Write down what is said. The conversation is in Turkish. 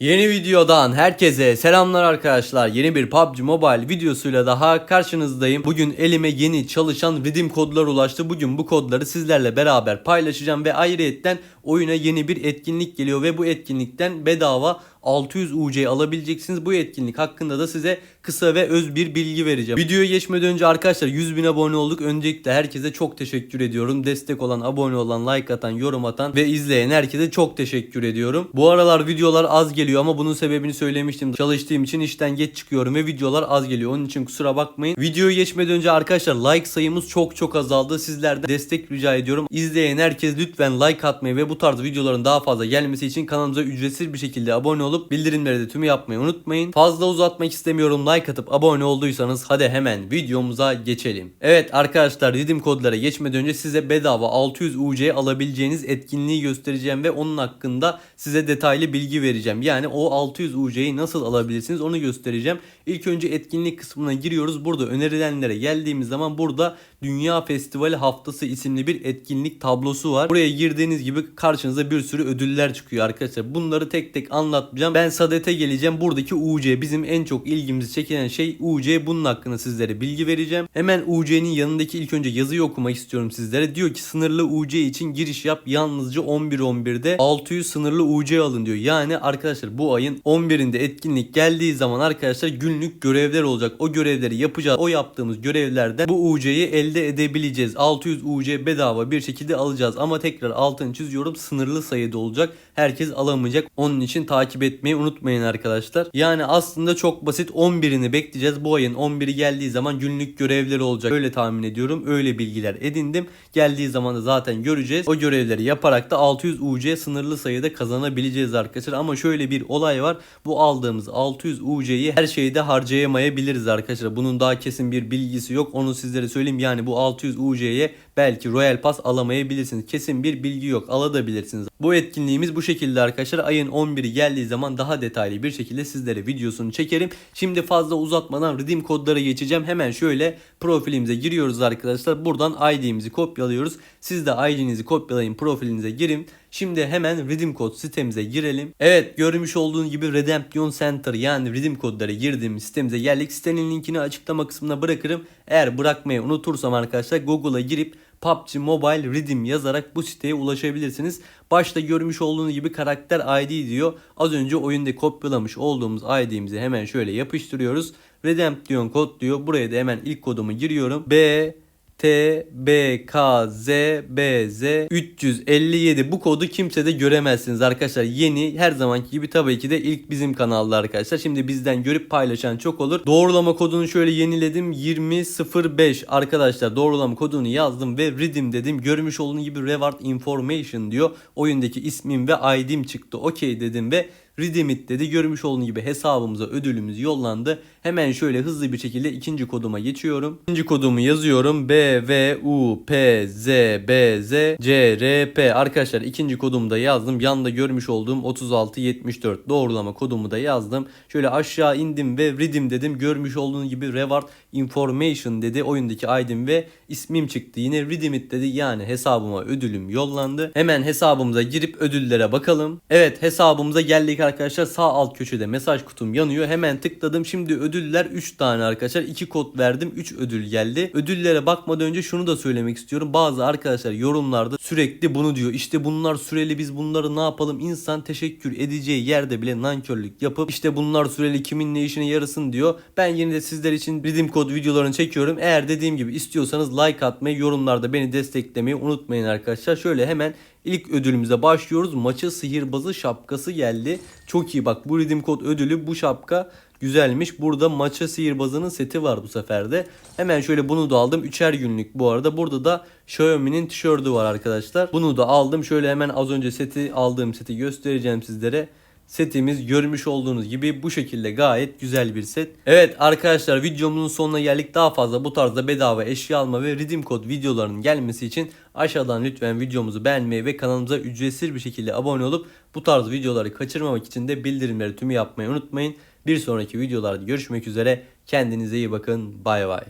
Yeni videodan herkese selamlar arkadaşlar. Yeni bir PUBG Mobile videosuyla daha karşınızdayım. Bugün elime yeni çalışan redeem kodlar ulaştı. Bugün bu kodları sizlerle beraber paylaşacağım ve ayrıyetten oyuna yeni bir etkinlik geliyor ve bu etkinlikten bedava 600 UC alabileceksiniz. Bu etkinlik hakkında da size kısa ve öz bir bilgi vereceğim. Videoya geçmeden önce arkadaşlar 100 bin abone olduk. Öncelikle herkese çok teşekkür ediyorum. Destek olan, abone olan, like atan, yorum atan ve izleyen herkese çok teşekkür ediyorum. Bu aralar videolar az geliyor ama bunun sebebini söylemiştim. Çalıştığım için işten geç çıkıyorum ve videolar az geliyor. Onun için kusura bakmayın. Videoya geçmeden önce arkadaşlar like sayımız çok çok azaldı. Sizlerden destek rica ediyorum. İzleyen herkes lütfen like atmayı ve bu tarz videoların daha fazla gelmesi için kanalımıza ücretsiz bir şekilde abone olup bildirimleri de tümü yapmayı unutmayın. Fazla uzatmak istemiyorum. Like atıp abone olduysanız hadi hemen videomuza geçelim. Evet arkadaşlar redeem kodlara geçmeden önce size bedava 600 UC alabileceğiniz etkinliği göstereceğim ve onun hakkında size detaylı bilgi vereceğim. Yani o 600 UC'yi nasıl alabilirsiniz onu göstereceğim. İlk önce etkinlik kısmına giriyoruz. Burada önerilenlere geldiğimiz zaman burada Dünya Festivali Haftası isimli bir etkinlik tablosu var. Buraya girdiğiniz gibi karşınıza bir sürü ödüller çıkıyor arkadaşlar. Bunları tek tek anlatmayacağım. Ben Sadet'e geleceğim. Buradaki UC bizim en çok ilgimizi çeken şey UC. Bunun hakkında sizlere bilgi vereceğim. Hemen UC'nin yanındaki ilk önce yazıyı okumak istiyorum sizlere. Diyor ki sınırlı UC için giriş yap. Yalnızca 11.11'de 600 sınırlı UC alın diyor. Yani arkadaşlar bu ayın 11'inde etkinlik geldiği zaman arkadaşlar günlük görevler olacak. O görevleri yapacağız. O yaptığımız görevlerden bu UC'yi elde edebileceğiz. 600 UC bedava bir şekilde alacağız. Ama tekrar altını çiziyorum sınırlı sayıda olacak. Herkes alamayacak. Onun için takip etmeyi unutmayın arkadaşlar. Yani aslında çok basit 11'ini bekleyeceğiz. Bu ayın 11'i geldiği zaman günlük görevleri olacak. Öyle tahmin ediyorum. Öyle bilgiler edindim. Geldiği zaman da zaten göreceğiz. O görevleri yaparak da 600 UC sınırlı sayıda kazanabileceğiz arkadaşlar. Ama şöyle bir olay var. Bu aldığımız 600 UC'yi her şeyde harcayamayabiliriz arkadaşlar. Bunun daha kesin bir bilgisi yok. Onu sizlere söyleyeyim. Yani bu 600 UC'ye belki Royal Pass alamayabilirsiniz. Kesin bir bilgi yok. Alabilirsiniz. Bu etkinliğimiz bu şekilde arkadaşlar. Ayın 11'i geldiği zaman daha detaylı bir şekilde sizlere videosunu çekerim. Şimdi fazla uzatmadan redeem kodlara geçeceğim. Hemen şöyle profilimize giriyoruz arkadaşlar. Buradan ID'mizi kopyalıyoruz. Siz de ID'nizi kopyalayın profilinize girin. Şimdi hemen redeem kod sitemize girelim. Evet görmüş olduğunuz gibi Redemption Center yani redeem kodları girdiğimiz sitemize geldik. Sitenin linkini açıklama kısmına bırakırım. Eğer bırakmayı unutursam arkadaşlar Google'a girip PUBG Mobile Redeem yazarak bu siteye ulaşabilirsiniz. Başta görmüş olduğunuz gibi karakter ID diyor. Az önce oyunda kopyalamış olduğumuz ID'mizi hemen şöyle yapıştırıyoruz. Redemption kod diyor. Buraya da hemen ilk kodumu giriyorum. B T B K Z B Z 357 bu kodu kimse de göremezsiniz arkadaşlar. Yeni her zamanki gibi tabii ki de ilk bizim kanalda arkadaşlar. Şimdi bizden görüp paylaşan çok olur. Doğrulama kodunu şöyle yeniledim. 2005 arkadaşlar doğrulama kodunu yazdım ve redeem dedim. Görmüş olduğunuz gibi reward information diyor. Oyundaki ismim ve ID'm çıktı. Okey dedim ve Redeem it dedi. Görmüş olduğunuz gibi hesabımıza ödülümüz yollandı. Hemen şöyle hızlı bir şekilde ikinci koduma geçiyorum. İkinci kodumu yazıyorum. B, V, U, P, Z, B, Z, C, R, P. Arkadaşlar ikinci kodumu da yazdım. Yanında görmüş olduğum 3674 doğrulama kodumu da yazdım. Şöyle aşağı indim ve redeem dedim. Görmüş olduğunuz gibi reward information dedi. Oyundaki ID'm ve ismim çıktı. Yine redeem dedi. Yani hesabıma ödülüm yollandı. Hemen hesabımıza girip ödüllere bakalım. Evet hesabımıza geldik. Sağ alt köşede mesaj kutum yanıyor. Hemen tıkladım. Şimdi ödüller 3 tane arkadaşlar. 2 kod verdim. 3 ödül geldi. Ödüllere bakmadan önce şunu da söylemek istiyorum. Bazı arkadaşlar yorumlarda sürekli bunu diyor. İşte bunlar süreli biz bunları ne yapalım? İnsan teşekkür edeceği yerde bile nankörlük yapıp işte bunlar süreli kimin ne işine yarasın diyor. Ben yine de sizler için redeem kod videolarını çekiyorum. Eğer dediğim gibi istiyorsanız like atmayı, yorumlarda beni desteklemeyi unutmayın arkadaşlar. Şöyle hemen İlk ödülümüze başlıyoruz. Maça sihirbazı şapkası geldi. Çok iyi bak bu redeem kod ödülü bu şapka güzelmiş. Burada maça sihirbazının seti var bu seferde. Hemen şöyle bunu da aldım. Üçer günlük bu arada. Burada da Xiaomi'nin tişörtü var arkadaşlar. Bunu da aldım. Şöyle hemen az önce seti aldığım seti göstereceğim sizlere. Setimiz görmüş olduğunuz gibi bu şekilde gayet güzel bir set. Evet arkadaşlar videomuzun sonuna geldik. Daha fazla bu tarzda bedava eşya alma ve redeem kod videolarının gelmesi için aşağıdan lütfen videomuzu beğenmeyi ve kanalımıza ücretsiz bir şekilde abone olup bu tarz videoları kaçırmamak için de bildirimleri tümü yapmayı unutmayın. Bir sonraki videolarda görüşmek üzere. Kendinize iyi bakın. Bay bay.